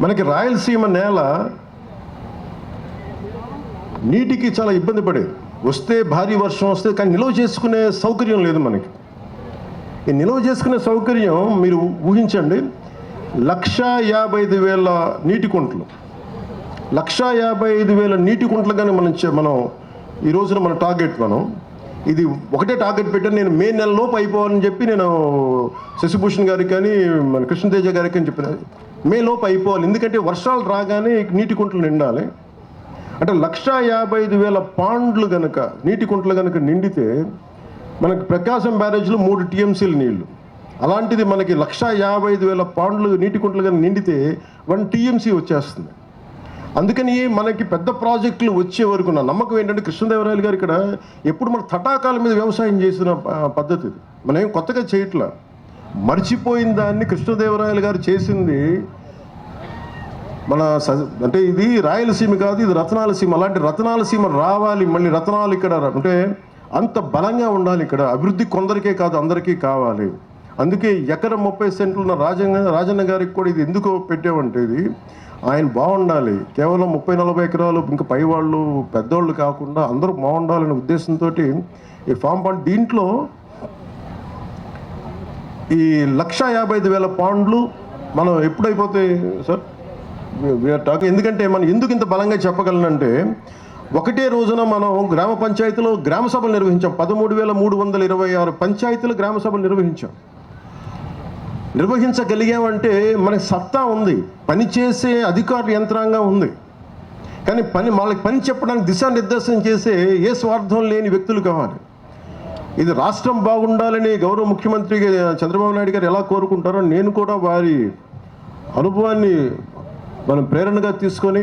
మనకి రాయలసీమ నేల నీటికి చాలా ఇబ్బంది పడేది వస్తే భారీ వర్షం వస్తే కానీ నిల్వ చేసుకునే సౌకర్యం లేదు మనకి. ఈ నిల్వ చేసుకునే సౌకర్యం మీరు ఊహించండి. లక్షా యాభై ఐదు వేల నీటి కుంటలు. లక్షా యాభై ఐదు వేల నీటి కుంటలు కానీ మనం మనం ఈ రోజున మన టార్గెట్ మనం ఇది ఒకటే టార్గెట్ పెట్టాను. నేను మే నెలలోపు అయిపోవాలని చెప్పి నేను శశిభూషణ్ గారికి కానీ మన కృష్ణతేజ గారికి అని చెప్పిన మే లోపు అయిపోవాలి. ఎందుకంటే వర్షాలు రాగానే నీటి కుంటలు నిండాలి. అంటే లక్షా యాభై ఐదు వేల పాండ్లు గనక నీటి కుంటలు గనక నిండితే మనకి ప్రకాశం బ్యారేజ్లో మూడు టీఎంసీలు నీళ్ళు. అలాంటిది మనకి లక్షా యాభై ఐదు వేల పాండ్లు నీటి కుంటలు కనుక నిండితే వన్ టీఎంసీ వచ్చేస్తుంది. అందుకని మనకి పెద్ద ప్రాజెక్టులు వచ్చే వరకు నా నమ్మకం ఏంటంటే కృష్ణదేవరాయలు గారు ఇక్కడ ఎప్పుడు మన తటాకాల మీద వ్యవసాయం చేసిన పద్ధతి మనం ఏం కొత్తగా చేయట్లా. మర్చిపోయిన దాన్ని కృష్ణదేవరాయలు గారు చేసింది మన స- అంటే ఇది రాయలసీమ కాదు ఇది రత్నాలసీమ. అలాంటి రత్నాలసీమ రావాలి మళ్ళీ రత్నాలు ఇక్కడ అంటే అంత బలంగా ఉండాలి ఇక్కడ. అభివృద్ధి కొందరికే కాదు అందరికీ కావాలి. అందుకే ఎకరం ముప్పై సెంట్లు ఉన్న రాజన్న రాజన్న గారికి కూడా ఇది ఎందుకు పెట్టామంటే ఇది ఆయన బాగుండాలి. కేవలం ముప్పై నలభై ఎకరాలు ఇంకా పై వాళ్ళు పెద్దోళ్ళు కాకుండా అందరూ బాగుండాలనే ఉద్దేశంతో ఈ ఫామ్ పాండ్ దీంట్లో ఈ లక్ష యాభై ఐదు వేల పాండ్లు మనం ఎప్పుడైపోతాయి సార్? వీఆర్ టాక్ ఎందుకంటే మనం ఎందుకు ఇంత బలంగా చెప్పగలనంటే ఒకటే రోజున మనం గ్రామ పంచాయతీలో గ్రామ సభలు నిర్వహించాం. పదమూడు వేల మూడు వందల ఇరవై ఆరు పంచాయతీలు గ్రామ సభలు నిర్వహించాం. నిర్వహించగలిగామంటే మనకి సత్తా ఉంది. పనిచేసే అధికారుల యంత్రాంగం ఉంది. కానీ పని వాళ్ళకి పని చెప్పడానికి దిశానిర్దేశం చేసే ఏ స్వార్థం లేని వ్యక్తులు కావాలి. ఇది రాష్ట్రం బాగుండాలని గౌరవ ముఖ్యమంత్రి చంద్రబాబు నాయుడు గారు ఎలా కోరుకుంటారో నేను కూడా వారి అనుభవాన్ని మనం ప్రేరణగా తీసుకొని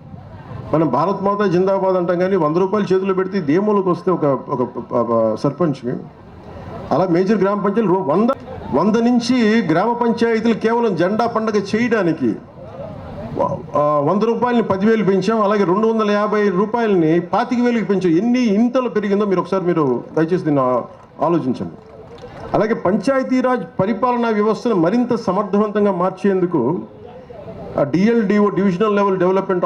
మనం భారత్ మాత జిందాబాద్ అంటాం కానీ వంద రూపాయలు చేతిలో పెడితే దేమూలకు వస్తే ఒక ఒక సర్పంచ్ అలా మేజర్ గ్రామ పంచాయతీలు వంద వంద నుంచి గ్రామ పంచాయతీలు కేవలం జెండా పండగ చేయడానికి వంద రూపాయలని పదివేలు పెంచాం అలాగే రెండు వందల యాభై రూపాయలని పాతిక వేలకు పెంచాం. ఎన్ని ఇంతలు పెరిగిందో మీరు ఒకసారి మీరు దయచేసి దీన్ని ఆలోచించండి. అలాగే పంచాయతీరాజ్ పరిపాలనా వ్యవస్థను మరింత సమర్థవంతంగా మార్చేందుకు డిఎల్డిఓ డివిజనల్ లెవెల్ డెవలప్మెంట్